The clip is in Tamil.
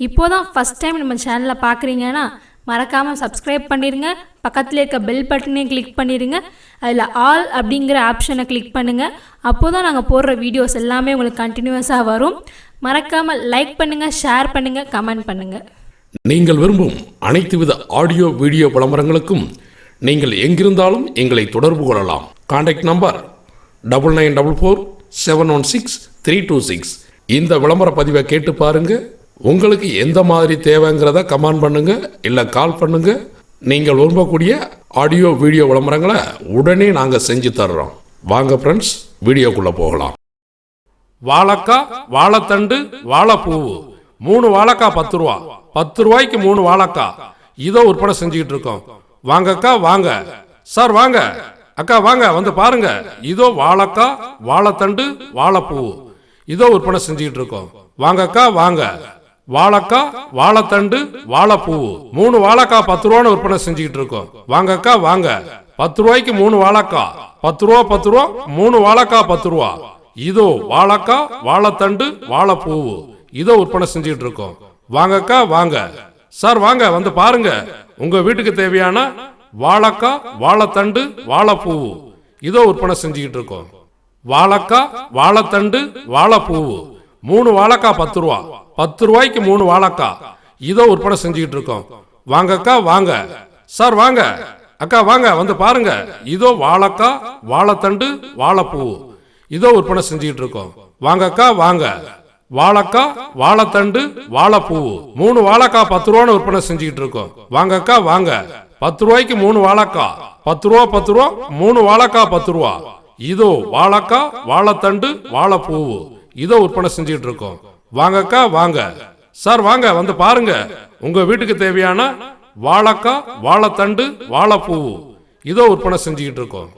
இப்போ தான் ஃபஸ்ட் டைம் நம்ம சேனலை பார்க்குறீங்கன்னா மறக்காமல் சப்ஸ்கிரைப் பண்ணிடுங்க பக்கத்தில் இருக்க பெல் பட்டனையும் கிளிக் பண்ணிடுங்க அதில் ஆல் அப்படிங்கிற ஆப்ஷனை கிளிக் பண்ணுங்கள் அப்போ தான் நாங்கள் போடுற வீடியோஸ் எல்லாமே உங்களுக்கு கண்டினியூஸாக வரும். மறக்காமல் லைக் பண்ணுங்கள் ஷேர் பண்ணுங்கள் கமெண்ட் பண்ணுங்கள் நீங்கள் விரும்பும் அனைத்து வித ஆடியோ வீடியோ விளம்பரங்களுக்கும் நீங்கள் எங்கிருந்தாலும் எங்களை தொடர்பு கொள்ளலாம். Contact number double nine double four seven one six three two six இந்த விளம்பர பதிவை கேட்டு பாருங்கள் உங்களுக்கு எந்த மாதிரி தேவைங்கிறத கமெண்ட் பண்ணுங்க இல்லை கால் பண்ணுங்க. நீங்கள் விரும்பக்கூடிய ஆடியோ வீடியோ விளம்பரங்களை உடனே நாங்கள் செஞ்சு தர்றோம். வாங்க ஃப்ரெண்ட்ஸ் வீடியோக்குள்ளே போகலாம். வாழைக்காய் வாழைத்தண்டு வாழைப்பூவு. மூணு வாழைக்காய் பத்து ரூபா. பத்து ரூபாய்க்கு மூணு வாழைக்காய் இதோ விற்பனை செஞ்சுக்கிட்டு இருக்கோம். வாங்கக்கா வாங்க. சார் வாங்க. அக்கா வாங்க வந்து பாருங்க. இதோ வாழைக்காய் வாழைத்தண்டு வாழைப்பூவு. இதோ விற்பனை செஞ்சுக்கிட்டு இருக்கோம். வாங்கக்கா வாங்க. வாழைக்காய் வாழைத்தண்டு வாழைப்பூவு. மூணு வாழைக்காய் பத்து ரூபான்னு விற்பனை செஞ்சுக்கிட்டு இருக்கோம். வாங்கக்கா வாங்க. பத்து ரூபாய்க்கு மூணு வாழைக்காய் பத்து ரூபா பத்து ரூபா மூணு வாழைக்காய் பத்து ரூபா. இதோ வாழைக்காய் வாழைத்தண்டு வாழைப்பூவு. இதோ விற்பனை செஞ்சுக்கிட்டு இருக்கோம். வாங்கக்கா வாங்க. சார் வாங்க வந்து பாருங்க. உங்க வீட்டுக்கு தேவையான வாழைக்காய் வாழைத்தண்டு வாழைப்பூவு. இதோ விற்பனை செஞ்சுக்கிட்டு இருக்கோம். வாழைக்காய் வாழைத்தண்டு வாழைப்பூவு. மூணு வாழைக்காய் பத்து ரூபா. பத்து ரூபாய்க்கு மூணு வாழைக்கா. இதோ விற்பனை செஞ்சுக்கிட்டு இருக்கோம். வாங்கக்கா வாங்க. சார் வாங்க. அக்கா வாங்க வந்து பாருங்க. இதோ வாழைக்கா வாழைத்தண்டு வாழைப்பூ. இதோ விற்பனை செஞ்சுக்கிட்டு இருக்கோம். வாங்கக்கா வாங்க. வாழைக்கா வாழைத்தண்டு வாழைப்பூ. மூணு வாழைக்கா பத்து ரூபான்னு விற்பனை செஞ்சுக்கிட்டு இருக்கோம். வாங்கக்கா வாங்க. பத்து ரூபாய்க்கு மூணு வாழைக்கா. பத்து ரூபா பத்து ரூபா மூணு வாழைக்கா பத்து ரூபா. இதோ வாழைக்கா வாழைத்தண்டு வாழைப்பூ. இதோ விற்பனை செஞ்சுக்கிட்டு இருக்கோம். வாங்கக்கா வாங்க. சார் வாங்க வந்து பாருங்க. உங்க வீட்டுக்கு தேவையான வாழைக்காய் வாழைத்தண்டு வாழைப்பூ இதோ விற்பனை செஞ்சுக்கிட்டு இருக்கோம்.